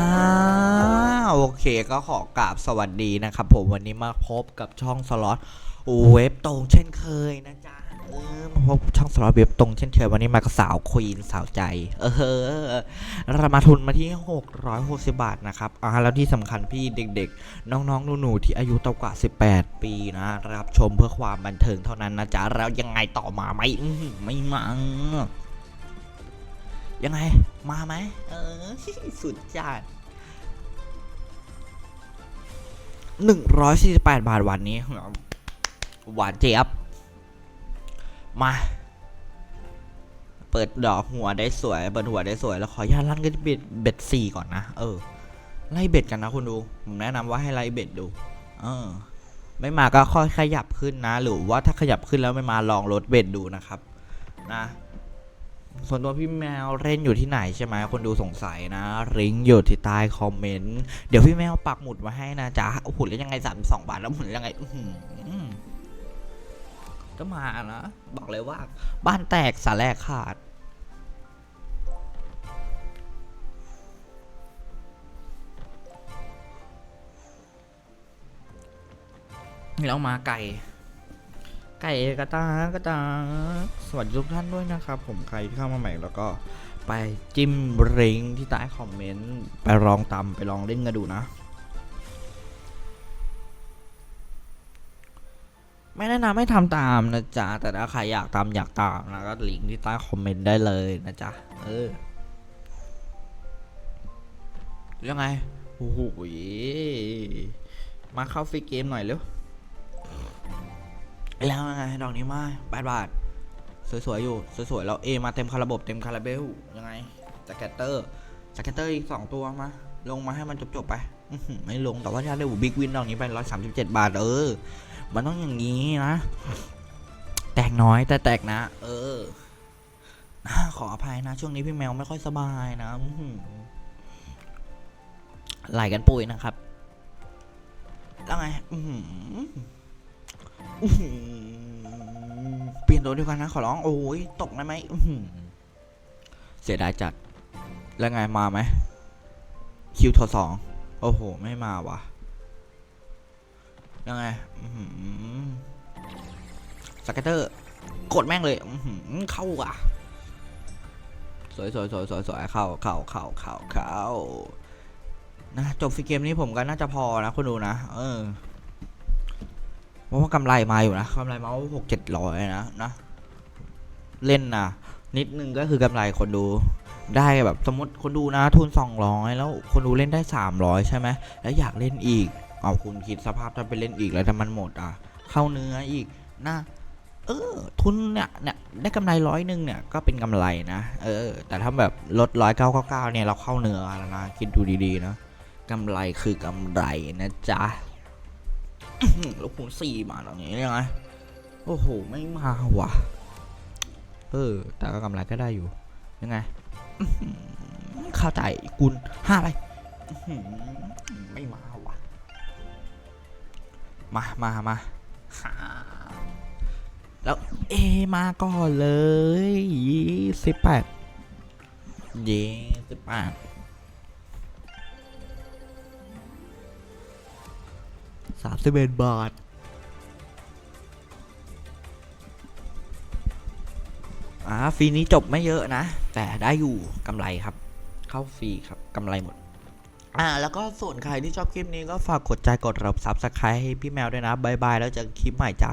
อ่าโอเคก็ขอกราบสวัสดีนะครับผมวันนี้มาพบกับช่องสล็อตเว็บตรงเช่นเคยนะจ๊ะ พบช่องสล็อตเว็บตรงเช่นเคยวันนี้มากับสาวควีนสาวใจ เออเรามาทุนมาที่ 660 บาทนะครับอ่าแล้วที่สำคัญพี่เด็กๆ น้องๆหนูๆที่อายุต่ำกว่า 18 ปีนะรับชมเพื่อความบันเทิงเท่านั้นนะจ๊ะ แล้วยังไงต่อมาไหมไม่มายังไง มาไหมเออสุดจัดหนึ่งร้อยสี่สิบแปดบาทวันนี้หวานเจี๊ยบ มา เปิดดอกหัวได้สวย เปิดหัวได้สวย แล้วขออนุญาตลั่นก็เบ็ดเบ็ดสี่ก่อนนะ เออ ไล่เบ็ดกันนะคุณดู ผมแนะนำว่าให้ไล่เบ็ดดู เออ ไม่มาก็ค่อยขยับขึ้นนะ หรือว่าถ้าขยับขึ้นแล้วไม่มาลองลดเบ็ดดูนะครับ นะส่วนตัวพี่แมวเล่นอยู่ที่ไหนใช่ไหมคนดูสงสัยนะลิงก์อยู่ที่ใต้คอมเมนต์เดี๋ยวพี่แมวปักหมุดมาให้นะจ๊ะโอ้โหแล้วยังไงสามสองบาทแล้วหมุนยังไงอื ก็มานะ บอกเลยว่า บ้านแตกสาแลกขาดแล้วมาไก่ ไก่กระตากระตา สวัสดีทุกท่านด้วยนะครับ ผมใครที่เข้ามาใหม่แล้วก็ไปจิ้มริงที่ใต้คอมเมนต์ ไปลองตำไปลองเล่นกันดูนะ ไม่แนะนำให้ทำตามนะจ๊ะ แต่ถ้าใครอยากตามอยากตามนะก็ลิงก์ที่ใต้คอมเมนต์ได้เลยนะจ๊ะ เออ ยังไงโอ้โหมาเข้าฟรีเกมหน่อยเร็ว แล้วไง ดอกนี้มาแปดบาท สวยๆ อยู่ สวยๆ แล้วเอมาเต็มคาราบบเต็มคาราเบล ยังไงสแกตเตอร์สแกตเตอร์อีกสองตัวมา ลงมาให้มันจบๆไปไม่ลงแต่ว่าถ้าได้บิ๊กวินดอกนี้ไปร้อยสามสิบเจ็ดบาทเออ มันต้องอย่างนี้นะ แตกน้อยแต่แตกนะ เออขออภัยนะ ช่วงนี้พี่แมวไม่ค่อยสบายนะหือไหลกันปุยนะครับ แล้วไงอือหือหือเปลี่ยนตัวเดียวกันนะ ขอร้องโอ้ยตกได้ไหมเสียดายจัด แล้วไงมาไหม คิวทอสองโอ้โห ไม่มาวะยังไงสเกตเตอร์ กดแม่งเลยเข้าว่ะ สวยสวยสวยสวยสวยเข้าเข้าเข้าเข้าเข้านะจบฟีเกมนี้ผมก็น่าจะพอนะคุณดูนะ เออเพราะว่ากำไรมาอยู่นะกำไรมาหกเจ็ดร้อยนะนะ เล่นนะนิดนึงก็คือกำไรคนดู ได้แบบสมมติคนดูนะทุนสองร้อยแล้วคนดูเล่นได้สามร้อยใช่ไหมแล้วอยากเล่นอีก เอาคุณคิดสภาพถ้าไปเล่นอีกแล้วถ้ามันหมดอะ เข้าเนื้ออีกนะเออทุนเนี่ยเนี่ยได้กำไรร้อยหนึ่งเนี่ยก็เป็นกำไรนะเออ แต่ถ้าแบบลดร้อยเก้าเก้าเก้าเนี่ยเราเข้าเนื้อแล้วนะคิดดูดีๆนะกำไรคือกำไรนะจ๊ะแล้วคูณสี่มาตรงนี้ยังไงโอ้โหไม่มาว่ะเออแต่ก็กำไรก็ได้อยู่ยังไง เข้าใจกุณห้าไปอื้อหือไม่มาว่ะ มามามาหาแล้วเอมาก่อนเลยยี่สิบแปดยี่สิบแปดสามสิบเอ็ดบาทาฟรีนี้จบไม่เยอะนะ แต่ได้อยู่กำไรครับ เข้าฟรีครับกำไรหมด อ่า แล้วก็ส่วนใครที่ชอบคลิปนี้ก็ฝากกดใจกดรับซับสไครต์ให้พี่แมวด้วยนะบายบายแล้วเจอกันคลิปใหม่จ้า